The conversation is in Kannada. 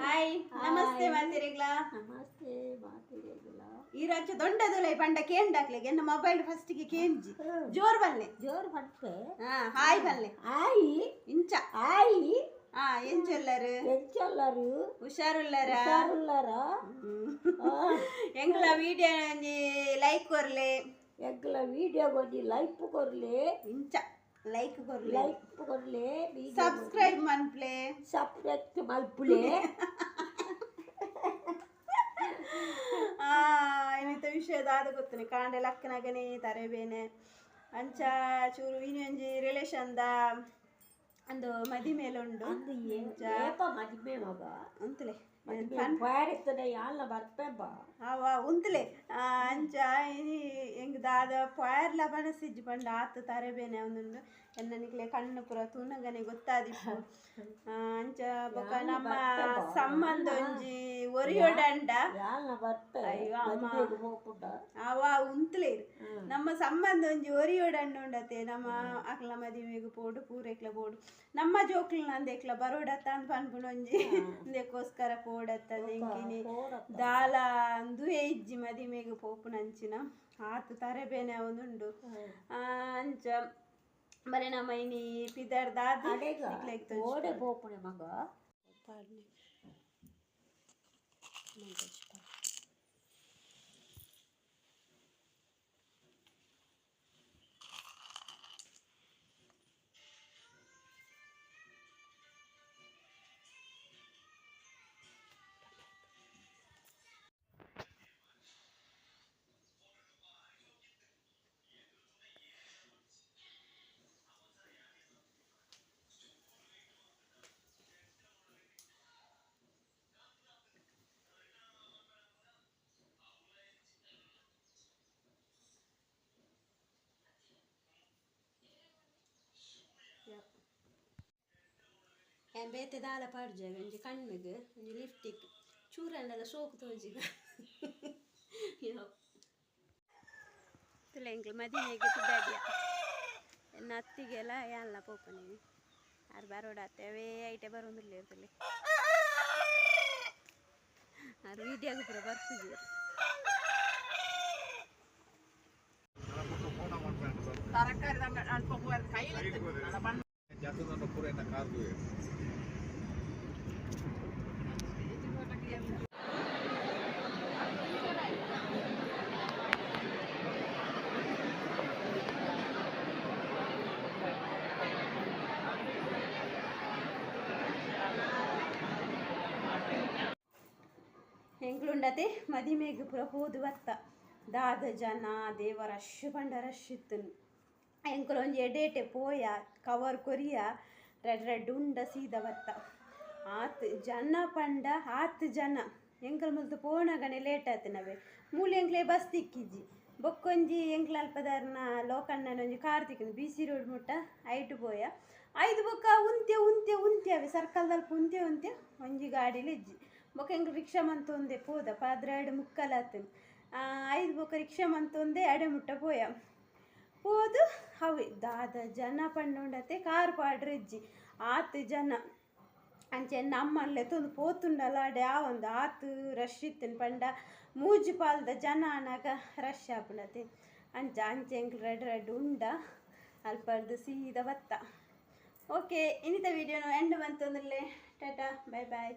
ಹಾಯ್ ನಮಸ್ತೆ ಮಾತಿರಿಗ್ಲಾ ನಮಸ್ತೆ ಮಾತಿರಲಿಲ್ಲ ಈರಾಚೆ ದೊಂಡದುಲೈ ಪಂಡ ಕೇಂಡಾಕ್ಲೆಗೆ ಎನ್ನ ಮೊಬೈಲ್ ಫಸ್ಟಿಗೆ ಕೇಂಜಿ ಜೋರ್ ಬಲ್ಲೆ ಜೋರು ಬರ್ತೆ ಹಾ ಹಾಯ್ ಬಲ್ಲೆ ಆಯಿ ಇಂಚ ಆಯಿ ಹಾ ಎಂಚೊಲ್ಲರು ಹೆಚ್ಚಲ್ಲರು ಹುಷಾರುಲ್ಲರ ಹುಷಾರುಳ್ಳಾರ ಎಂಗ್ಲ ವಿಡಿಯೋ ಒಂಜಿ ಲೈಕ್ ಕೊರ್ಲೆ ಎಗ್ಲ ವಿಡಿಯೋ ಗೊಂಡಿ ಲೈಫ್ ಕೊರ್ಲಿ ಇಂಚ ಲೈಕ್ ಕೊರ್ಲೆ ಲೈಫ್ ಕೊರ್ಲಿ ಸಬ್ಸ್ಕ್ರೈಬ್ ಮನ್ಪ್ಲೆ ಸಪ್ರೇಟ್ ಮಲ್ಪುಲೆ ಆ ಇನ್ನಿತ ವಿಷಯದ ಆದ ಗೊತ್ತನೆ ಕಾಂಡೆ ಲಕ್ಕನಾಗನೆ ತರೆಬೇನೆ ಅಂಚ ಚೂರು ಇನ್ನೊಂಜಿ ರಿಲೇಷನ್ದ ಅಂದು ಮದಿ ಮೇಲುಂಡು. ಅಂದು ಏಪ ಮದ್ಮೆ ಮಗ ಅಂತಲೇ ಪಾರಿಸ್ತದೆ ಯಾಲ ಬರ್ಪೆಂಬ ಅವ ಉಂತಲೆ. ಅಂಚ ಎಂಗ್ ದಾದ ಪಾಯರ್ಲ ಬನಸಿಜ್ಜಿ ಪಂಡ ಆತು ತರೆಬೇನೆ ಅವನೊಂದು. ಎನ್ನನಿಕ್ಲೆ ಕಣ್ಣು ಪುರ ತೂನಗನೆ ಗೊತ್ತಾದಿಪ್ಪು ಅಂಚ ಬೊಕ ನಮ್ಮ ಸಂಬಂಧ ಒಂಜಿ ಒರಿಯೋಡಂಡ ಬರ್ಪೆ? ಅವ ಉಂತಲೇ. ನಮ್ಮ ಸಂಬಂಧ ಒಂಜಿ ಒರಿಯೋಡಂಡ ಉಂಡತೆ. ನಮ್ಮ ಅಕ್ಲ ಮದಿಮೆಗ್ ಪೋಡು ಪೂರೆಕ್ಲ ಪೋಡು. ನಮ್ಮ ಜೋಕ್ಲ ನಂದೆಕ್ಲ ಬರೋಡತ್ತ ಅಂತ ಪನ್ಪುನ ಒಂಜಿ ಇಂದಕ್ಕೋಸ್ಕರ ಪೋಡತ್ತ ಎಂಕಿನಿ ದಾಲ ಅಂದು ಏಜ್ಜಿ ಮದಿಮೆಗ್ ಪೋಪುನಂಚಿನ ಆತು ತರೆಬೇನೆ ಅವನುಂಡು. ಆ, ಅಂಚ ಬರೇ ನಮ್ಮ ಇನಿ ಪಿದರ್ ದಾದ ಓಡೆ ಮಗ? ಏನ್ ಬೇತೆ ದಾಲ ಪಾಡ್ಜಾಗ ಒಂಜಿ ಕಣ್ಣಿಗೆ ಒಂಜಿ ಲಿಫ್ಟಿಕ್ ಚೂರಂಡಲ ಸೋಕು ತೋಜಿಗ ತುಲೆ ಎಂಕ್ಲು ಮದಿನೆಗೆ ತಿದ್ದಾಡಿಯ ಎನ್ನ ಅತ್ತಿಗೆಲ್ಲ ಯಾನ್ಲ ಪೋಪನಿಗೆ ಯಾರು ಬರೋಡ ಅತ್ತೇವೇ ಐಟೆ ಬರೋದಿಲ್ಲ ಇರ್ತಲೆ ಯಾರು ವಿಡಿಯೋಗೆ ಪೂರ ಬರ್ತಿದ್ದೀರಿ ಜಾತದ ಪೂರ ಇನ್ನ ಕಾರ್ದು ಎಂಕ್ಲುಂಡತೆ ಮದಿಮೆಗ್ ಪೂರ ಹೋದು ಬತ್ತ ದಾದ ಜನ ದೇವರ ಎಂಕುಲು ಒಂಜಿ ಎಡೇಟೆ ಪೋಯ, ಕವರ್ ಕೊರಿಯ ರಡ್ಡ್ ರೆಡ್ ಉಂಡ ಸೀದ ಬತ್ತ ಆತ್ ಜನ ಪಂಡ ಆತ್ ಜನ. ಎಂಕಲ್ ಮುಲ್ತು ಪೋನಗನೆ ಲೇಟ್ ಆತಿನವೆ ಮೂಲೆ ಎಂಕ್ಲೆ ಬಸ್ ತಿಕ್ಕಿಜಿ ಬೊಕ್ಕೊಂಜಿ ಎಂಕ್ಲ ಅಲ್ಪದಾರ್ನ ಲೋಕಣ್ಣನ ಒಂಜಿ ಕಾರ್ ತಿಕ್ಕಿನ ಬಿ ಸಿ ರೋಡ್ ಮುಟ್ಟ ಐಟು ಪೋಯ. ಐದು ಬೊಕ್ಕ ಉಂತೆ ಉಂತ್ಯ ಉಂತ್ಯವೆ ಸರ್ಕಲ್ದಲ್ಪ ಉಂತೆ ಉಂತೆ ಒಂಜಿ ಗಾಡಿಲಿ ಇಜ್ಜಿ. ಬೊಕ್ಕ ಎಂಕ್ ರಿಕ್ಷಾ ಮಂತೊಂದೆ ಪೋದ. ಪಾದ್ರ ಎರಡು ಮುಕ್ಕಲಾತನ್ ಐದು ಬೊಕ್ಕ ರಿಕ್ಷಾ ಮಂತೊಂದೆ ಎಡೆ ಮುಟ್ಟ ಪೋಯ. ಹೋದು ಅವೆ ದಾದ ಜನ ಪಣ್ಣುಂಡತೆ ಕಾರ್ ಪಾಡ್ರೆ ಇಜ್ಜಿ ಆತು ಜನ. ಅಂಚೆ ನಮ್ಮಲ್ಲೇ ತೊಂದು ಪೋತುಂಡಲ ಒಂದು ಆತು ರಶ್ ಇತ್ತಿನ ಪಂಡ ಮೂಜಿ ಪಾಲ್ದ ಜನ ಅನಾಗ ರಶ್ ಆಪುನತೆ ಅಂಚ ಅಂಚೆ ರೆಡ್ ರೆಡ್ ಉಂಡ. ಅಲ್ಪರ್ದು ಸೀದ ಬತ್ತ ಓಕೆ, ಇನ್ನಿತ ವಿಡಿಯೋನು ಎಂಡ್ ಬಂತಂದ್ರಲ್ಲೇ. Tata bye bye